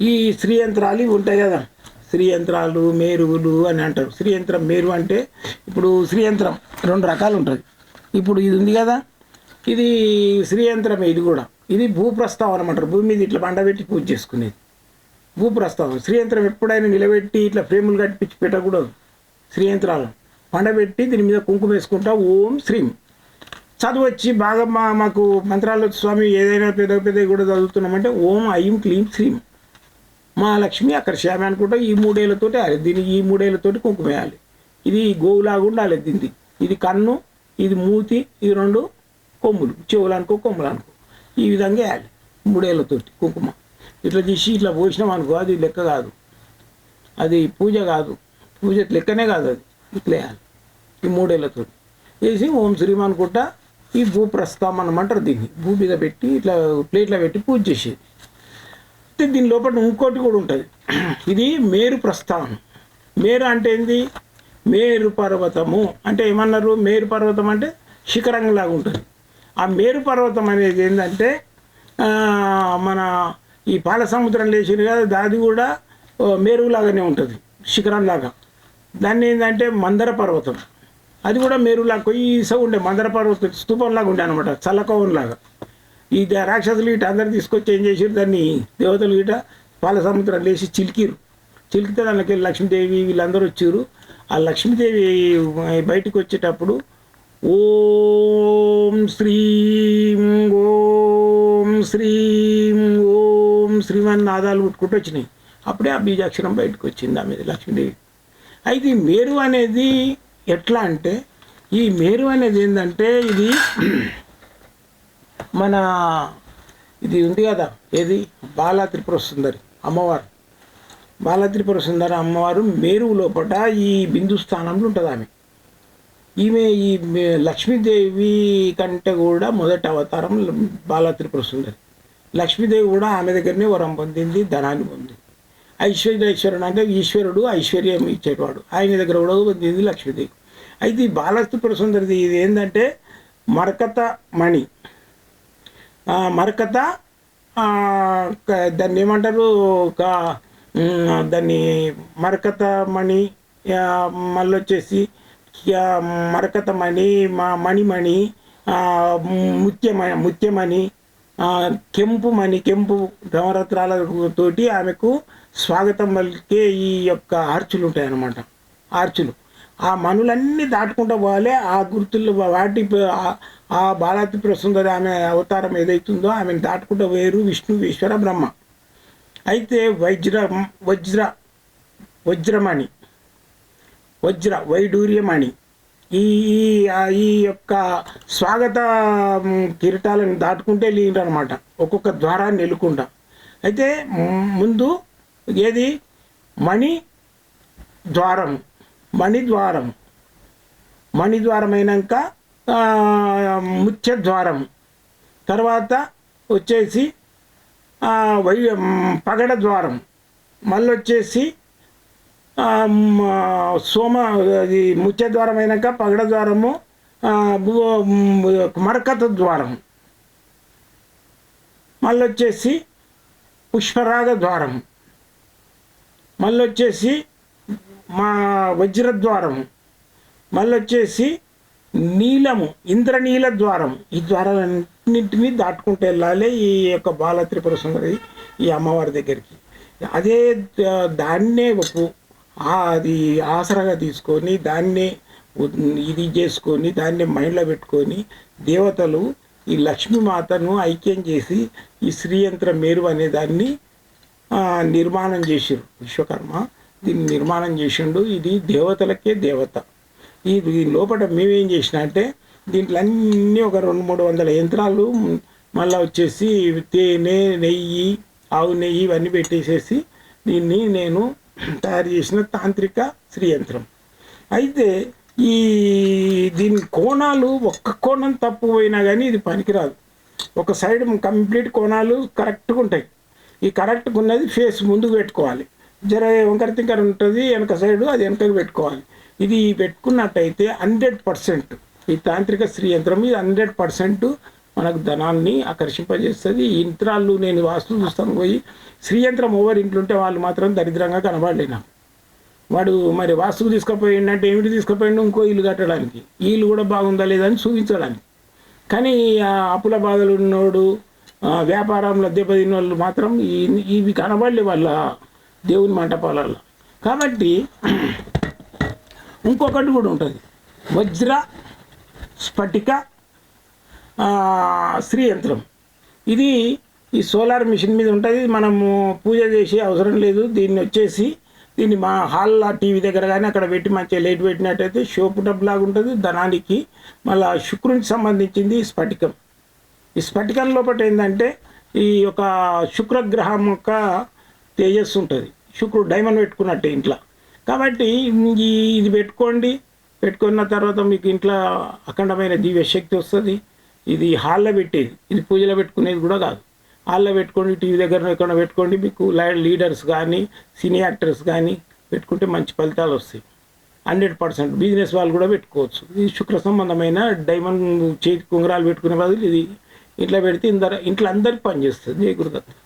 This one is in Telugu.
ఈ శ్రీ యంత్రాలు ఇవి ఉంటాయి కదా. శ్రీ యంత్రాలు మేరువులు అని అంటారు. శ్రీ యంత్రం మేరు అంటే ఇప్పుడు శ్రీ యంత్రం రెండు రకాలు ఉంటుంది ఇప్పుడు ఇది ఉంది కదా. ఇది శ్రీ యంత్రమే ఇది కూడా. ఇది భూప్రస్తావం అంటారు. భూమి మీద ఇట్లా పండబెట్టి పూజ చేసుకునేది. భూప్రస్తావన శ్రీయంత్రం ఎప్పుడైనా నిలబెట్టి ఇట్లా ఫ్రేములు కట్టించి పెట్టకూడదు. శ్రీయంత్రాలు పండబెట్టి దీని మీద కుంకుమ వేసుకుంటా ఓం శ్రీం. చదువచ్చి బాగా మా మాకు మంత్రాలు స్వామి ఏదైనా పెద్ద పెద్ద కూడా చదువుతున్నామంటే ఓం ఐం క్లీం శ్రీం. మహాలక్ష్మి అక్కడ శ్యామి అనుకుంటా ఈ మూడేళ్ళతోటి ఆలి ఈ మూడేళ్ళతోటి కుంకుమ వేయాలి ఇది గోవులాగా ఉండాలి దీన్ని. ఇది కన్ను ఇది మూతి ఇది రెండు కొమ్ములు. చెవులు అనుకో కొమ్ములు అనుకో. ఈ విధంగా వేయాలి మూడేళ్ళతోటి కుంకుమ. ఇట్లా తీసి ఇట్లా పోసినాం అనుకో అది లెక్క కాదు. అది పూజ కాదు. పూజ లెక్కనే కాదు అది. ఇట్లా వేయాలి ఈ మూడేళ్ళతో వేసి ఓం శ్రీం అనుకుంటా ఈ భూ ప్రస్తాం అనమంటారు దీన్ని. భూ మీద పెట్టి ఇట్లా ప్లేట్లో పెట్టి పూజ చేసేది. అయితే దీని లోపల ఇంకోటి కూడా ఉంటుంది. ఇది మేరు ప్రస్థానం. మేరు అంటే ఏంది? మేరు పర్వతము. అంటే ఏమన్నారు? మేరు పర్వతం అంటే శిఖరంలాగా ఉంటుంది. ఆ మేరు పర్వతం అనేది ఏంటంటే మన ఈ పాల సముద్రం లేచింది కదా దాది కూడా మేరులాగానే ఉంటుంది. శిఖరంలాగా. దాన్ని ఏంటంటే మందర పర్వతం. అది కూడా మేరులాగా కొయ్యిస ఉండే మందర పర్వతం స్తూపంలాగా ఉండే అనమాట చల్లకోవంలాగా ఈ ద- రాక్షసులు ఇటు అందరు తీసుకొచ్చి ఏం చేసారు దాన్ని? దేవతలు ఇట పాల సముద్రం లేచి చిలికిరు చిలికితే దానికి లక్ష్మీదేవి వీళ్ళందరూ వచ్చారు ఆ లక్ష్మీదేవి బయటకు వచ్చేటప్పుడు ఓం శ్రీం ఓం శ్రీం ఓం శ్రీమన్ నాదాలు పుట్టుకుంటూ వచ్చినాయి. అప్పుడే ఆ బీజాక్షరం బయటకు వచ్చింది ఆమె లక్ష్మీదేవి. అయితే ఈ మేరు అనేది ఎట్లా అంటే ఈ మేరు అనేది ఏంటంటే ఇది మన ఇది ఉంది కదా ఏది? బాలా త్రిపుర సుందరి అమ్మవారు. బాలా త్రిపుర సుందరి అమ్మవారు మేరువు లోపట ఈ బిందు స్థానంలో ఉంటుంది ఆమె. ఈమె ఈ లక్ష్మీదేవి కంటే కూడా మొదటి అవతారం బాలా త్రిపుర సుందరి. లక్ష్మీదేవి కూడా ఆమె దగ్గరనే వరం పొందింది ధనాన్ని పొందింది. ఐశ్వర్యేశ్వరుడు అంటే ఈశ్వరుడు ఐశ్వర్యం ఇచ్చేవాడు. ఆయన దగ్గర కూడా పొందింది లక్ష్మీదేవి. అయితే ఈ బాలా త్రిపుర సుందరిది ఇది ఏంటంటే మరకత మణి. మరకత దాన్ని ఏమంటారు ఒక దాన్ని మరకత మణి మళ్ళీ వచ్చేసి మరకత మణి మా మణిమణి ముత్యమ ముత్యమణి ముత్యమణి కెంపు మణి కెంపు నవరత్నాల తోటి ఆమెకు స్వాగతం పలికే ఈ యొక్క ఆర్చులు ఉంటాయన్నమాట ఆర్చులు ఆ మనులన్నీ దాటుకుంటూ పోవాలి. ఆ గుర్తులు వాటి ఆ- ఆ బాలాత్రిపుర సుందరి ఆమె అవతారం ఏదైతుందో ఆమెను దాటుకుంటూ వేరు విష్ణు ఈశ్వర బ్రహ్మ. అయితే వజ్ర వజ్ర వజ్రమణి వజ్ర వైడూర్యమణి ఈ ఈ- యొక్క స్వాగత కిరీటాలను దాటుకుంటే అనమాట ఒక్కొక్క ద్వారాన్ని ఎలుకుంటా. అయితే ముందు ఏది? మణి ద్వారం మణి ద్వారం మణి అయినాక ముత్యద్వారం ముత్య ద్వారం తర్వాత వచ్చేసి వై పగడ ద్వారం మళ్ళీ వచ్చేసి సోమ అది ముత్య ద్వారం అయినాక పగడ ద్వారము భూ- మరకత ద్వారం మళ్ళీ వచ్చేసి పుష్పరాగ ద్వారం మళ్ళీ వచ్చేసి మా వజ్రద్వారం మళ్ళీ వచ్చేసి నీలము ఇంద్రనీల ద్వారం ఈ ద్వారాలన్నింటినీ దాటుకుంటూ వెళ్ళాలి ఈ యొక్క బాల త్రిపుర సుందరి ఈ అమ్మవారి దగ్గరికి. అదే దాన్నే ఒక అది ఆసరాగా తీసుకొని దాన్నే ఇది చేసుకొని దాన్ని మైండ్లో పెట్టుకొని దేవతలు ఈ లక్ష్మీమాతను ఐక్యం చేసి ఈ శ్రీయంత్ర మేరు అనే దాన్ని నిర్మాణం చేసిరు విశ్వకర్మ. దీన్ని నిర్మాణం చేసిండు. ఇది దేవతలకే దేవత. ఈ దీని లోపల మేమేం చేసిన అంటే దీంట్లో అన్నీ ఒక రెండు మూడు వందల యంత్రాలు మళ్ళీ వచ్చేసి తేనె నెయ్యి ఆవు నెయ్యి ఇవన్నీ పెట్టేసేసి దీన్ని నేను తయారు చేసిన తాంత్రిక శ్రీయంత్రం అయితే ఈ దీని కోణాలు ఒక్క కోణం తప్పు పోయినా కానీ ఇది పనికిరాదు. ఒక సైడ్ కంప్లీట్ కోణాలు కరెక్ట్గా ఉంటాయి. ఈ కరెక్ట్గా ఉన్నది ఫేస్ ముందుకు పెట్టుకోవాలి. జర వంకర తింకర ఉంటుంది వెనక సైడు అది వెనకకి పెట్టుకోవాలి. ఇది పెట్టుకున్నట్టయితే హండ్రెడ్ పర్సెంట్ ఈ తాంత్రిక స్త్రీ యంత్రం ఇది హండ్రెడ్ పర్సెంట్ మనకు ధనాన్ని ఆకర్షింపజేస్తుంది. ఈ యంత్రాలు నేను వాస్తు చూస్తాను పోయి శ్రీయంత్రం ఓవర్ ఇంట్లో ఉంటే వాళ్ళు మాత్రం దరిద్రంగా కనబడలేనా? వాడు మరి వాస్తుకు తీసుకుపోయిండంటే ఏమిటి తీసుకుపోయిండు? ఇంకో ఇల్లు కట్టడానికి. ఇల్లు కూడా బాగుందా లేదా అని చూపించడానికి కానీ ఆ అప్పుల బాధలు ఉన్నోడు వ్యాపారంలో దెబ్బతిన్న వాళ్ళు మాత్రం ఇవి కనబడలే వాళ్ళ దేవుని మంటపాలలో కాబట్టి ఇంకొకటి కూడా ఉంటుంది. వజ్ర స్ఫటిక స్త్రీ యంత్రం. ఇది ఈ సోలార్ మిషన్ మీద ఉంటుంది. మనము పూజ చేసే అవసరం లేదు. దీన్ని వచ్చేసి దీన్ని మా హాల్లో టీవీ దగ్గర కానీ అక్కడ పెట్టి మంచిగా లైట్ పెట్టినట్టయితే షోపు డబ్బు లాగా ఉంటుంది. ధనానికి మళ్ళా శుక్రునికి సంబంధించింది ఈ స్ఫటికం. ఈ స్ఫటికం లోపల ఏంటంటే ఈ యొక్క శుక్రగ్రహం యొక్క తేజస్సు ఉంటుంది. శుక్రుడు డైమండ్ పెట్టుకున్నట్టే ఇంట్లో. కాబట్టి ఈ ఇది పెట్టుకోండి. పెట్టుకున్న తర్వాత మీకు ఇంట్లో అఖండమైన దివ్యశక్తి వస్తుంది. ఇది హాల్లో పెట్టేది. ఇది పూజలో పెట్టుకునేది కూడా కాదు. హాల్లో పెట్టుకోండి టీవీ దగ్గర ఎక్కడ పెట్టుకోండి. మీకు లై- లీడర్స్ కానీ సినీ యాక్టర్స్ కానీ పెట్టుకుంటే మంచి ఫలితాలు వస్తాయి. హండ్రెడ్ పర్సెంట్ బిజినెస్ వాళ్ళు కూడా పెట్టుకోవచ్చు. ఇది శుక్ర సంబంధమైన డైమండ్ చేతి కుంగరాలు పెట్టుకునే బదులు ఇది ఇంట్లో పెడితే ఇందర ఇంట్లో అందరికి పనిచేస్తుంది. జయ గురుదత్త.